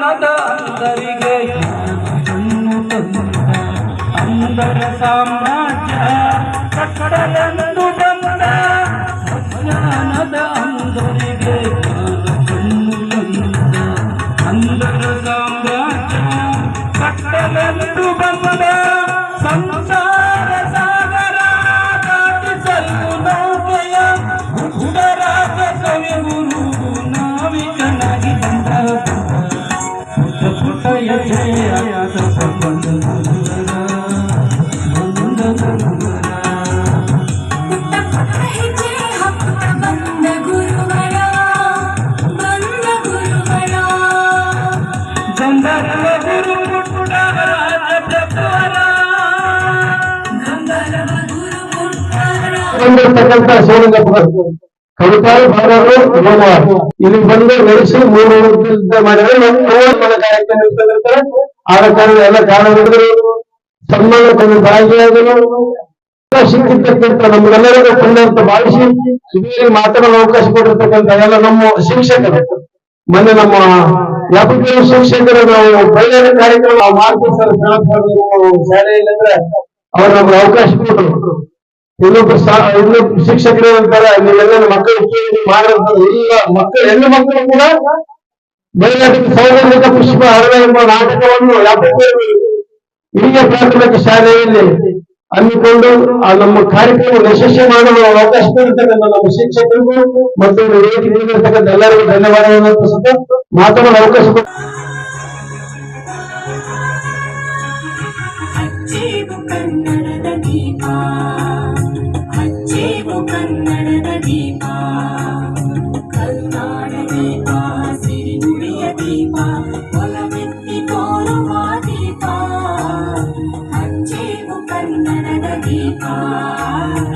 ಅಜ್ಞಾನದ ಅಂದರಿಗೆ ಜ್ಞಾನವನ್ನು ತಂದ ಅಂದರ ಸಾಮ್ರಾಜ್ಯ ಕಟ್ಟಲೆಂದು ಬಂದ ಅಜ್ಞಾನದ ಅಂದರಿಗೆ ಬಂದಿರ್ತಕ್ಕಂಥ ಶಿವಲಿಂಗಪ್ಪ ಕವಿತಾಳು ಬರೋರು ಸೋಮವಾರ ಇಲ್ಲಿ ಬಂದು ನಡೆಸಿ ಮೂರು ಮಾಡಿದ್ರೆ ಮೂವತ್ತು ಮನೆ ಕಾರ್ಯಕ್ರಮ ಆದ ಕಾರಣ ಎಲ್ಲ ಕಾರಣಗಳು ತಂದು ಭಾಗಿಯಾದರು ಸಿಕ್ಕಿರ್ತಕ್ಕಂಥ ನಮ್ಗೆಲ್ಲರಿಗೂ ಪುಣ್ಯ ಅಂತ ಭಾವಿಸಿ ಮಾತಾಡಲು ಅವಕಾಶ ಕೊಟ್ಟಿರ್ತಕ್ಕಂಥ ಎಲ್ಲ ನಮ್ಮ ಶಿಕ್ಷಕರು. ಮೊನ್ನೆ ನಮ್ಮ ಯಾಪಕೇರಿ ಶಿಕ್ಷಕರು ನಾವು ಬಯಲಾಟ ಕಾರ್ಯಕ್ರಮ ಮಾಡ್ತೀವಿ ಸರ್ ಶಾಲೆಯಲ್ಲಿ ಅಂದ್ರೆ ಅವ್ರು ನಮ್ಗೆ ಅವಕಾಶ ಕೊಟ್ಟರು ಇನ್ನೊಬ್ರು ಇನ್ನೊಬ್ರು ಶಿಕ್ಷಕರು ಅಂತಾರೆ ನೀವೆಲ್ಲ ಮಕ್ಕಳು ಕೇಳಿ ಮಾಡಿರ್ತಾರೆ ಇಲ್ಲ ಮಕ್ಕಳು, ಹೆಣ್ಣು ಮಕ್ಕಳು ಕೂಡ ಬಯಲಾಟದ ಸೌಗಂಧಿಕ ಪುಷ್ಪ ಹರಡ ಎಂಬ ನಾಟಕವನ್ನು ಯಾಪಕೇರಿ ಹಿರಿಯ ಪ್ರಾಥಮಿಕ ಶಾಲೆಯಲ್ಲಿ ಹಮ್ಮಿಕೊಂಡು ಆ ನಮ್ಮ ಕಾರ್ಯಕ್ರಮ ಯಶಸ್ವಿ ಮಾಡಲು ಅವಕಾಶ ಕೊಡಿರ್ತಕ್ಕಂಥ ನಮ್ಮ ಶಿಕ್ಷಕರಿಗೂ ಮತ್ತು ವೇದಿಕೆಯಲ್ಲಿರ್ತಕ್ಕಂಥ ಎಲ್ಲರಿಗೂ ಧನ್ಯವಾದಗಳನ್ನು ಅರ್ಪಿಸುತ್ತಾ ಮಾತನಾಡಲು ಅವಕಾಶ ಕನ್ನಡದ ದೀಪ ಕನ್ನಡದ ದೀಪ. Deepa.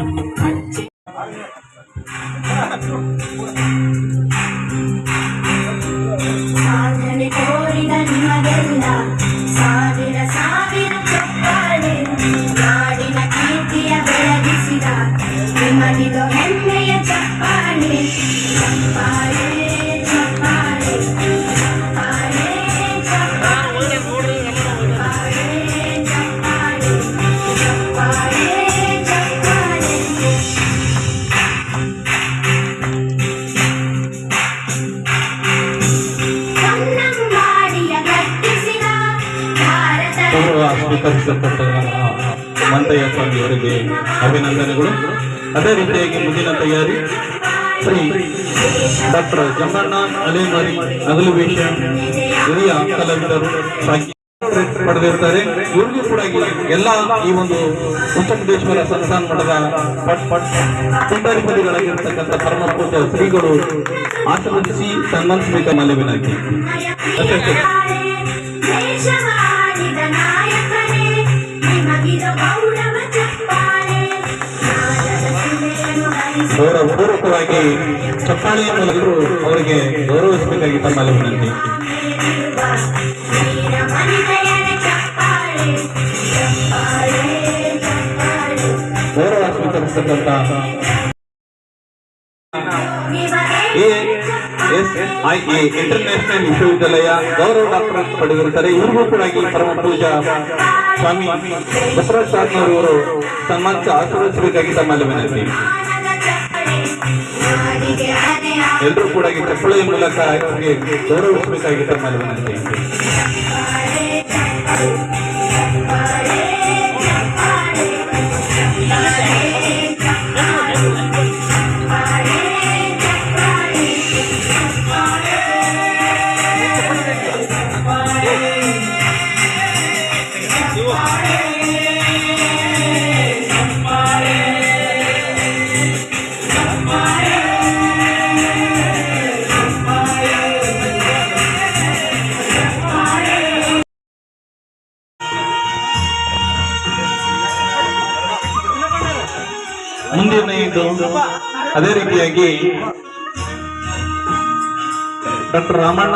ಸ್ವೀಕರಿಸಲ್ಪಟ್ಟ ಸ್ವಾಮಿಯವರಿಗೆ ಸ್ವಾಮಿ ಅವರಿಗೆ ಅಭಿನಂದನೆಗಳು. ಅದೇ ರೀತಿಯಾಗಿ ಮುಂದಿನ ತಯಾರಿ ಶ್ರೀ ಡಾಕ್ಟರ್ ಜಮ್ಮಣ್ಣ ಅಲೆಮರಿ ನಗಲುವೇಶ ಹಿರಿಯ ಕಲಾವಿದರು ಪಡೆದಿರ್ತಾರೆ. ಇವ್ರಿಗೂ ಕೂಡ ಎಲ್ಲ ಈ ಒಂದು ಉಚ್ಚಮುಂಡೇಶ್ವರ ಸಂಸ್ಥಾನ ಮಠದ ಪಟ್ ಪಟ್ ಪುಂಡಾಧಿಪತಿಗಳಾಗಿರ್ತಕ್ಕಂಥ ಪರಮ ಪೂಜೆ ಶ್ರೀಗಳು ಆಶೀರ್ವದಿಸಿ ಸನ್ಮಾನಿಸಬೇಕ ಮನವಿನಾಗಿ ಅವರ ಪೂರಕವಾಗಿ ಚಪ್ಪಾಳೆಯ ಮೂಲಕ ಅವರಿಗೆ ಗೌರವಿಸಬೇಕಾಗಿ ತಮ್ಮಲ್ಲಿ ವಿನಂತಿ. ಗೌರವ ಸ್ವೀಕರಿಸತಕ್ಕಂತ ಎಸ್ಐಎ ಇಂಟರ್ನ್ಯಾಷನಲ್ ವಿಶ್ವವಿದ್ಯಾಲಯ ಗೌರವ ಡಾಕ್ಟರ್ ಪಡೆದಿರುತ್ತಾರೆ. ಇವರಿಗೂ ಕೂಡ ಪರಮ ಪೂಜಾ ಸ್ವಾಮಿ ಬಸವರಾಜ್ ಶಾಸ್ನವರವರು ಸನ್ಮಾನಿಸಿ ಆಶೀರ್ವದಿಸಬೇಕಾಗಿ ತಮ್ಮಲ್ಲಿ ವಿನಂತಿ. ಎಲ್ಲರೂ ಕೂಡ ಈ ಚಪ್ಪಳೆಯ ಮೂಲಕ ಅವರಿಗೆ ಗೌರವಿಸಬೇಕಾಗಿದ್ದ ಮನವನ್ನಿದೆ Yeah. ಇದು ಅದೇ ರೀತಿಯಾಗಿ ಡಾಕ್ಟರ್ ರಾಮಣ್ಣ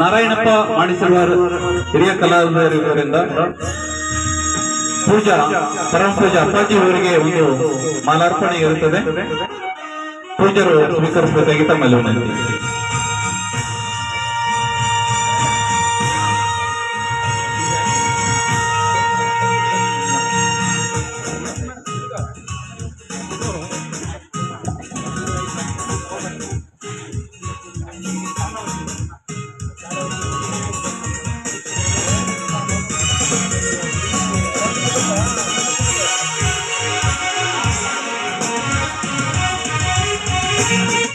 ನಾರಾಯಣಪ್ಪ ಮಾಡಿಸಿರುವ ಹಿರಿಯ ಕಲಾವಿದರಿಂದ ಪೂಜಾ, ಪರಮ ಪೂಜಾ ಅಪ್ಪಾಜಿ ಅವರಿಗೆ ಒಂದು ಮಾಲಾರ್ಪಣೆ ಇರುತ್ತದೆ ಪೂಜರು ಸ್ವೀಕರಿಸಬೇಕಾಗಿ ತಮ್ಮಲ್ಲಿ ವಿನಂತಿ.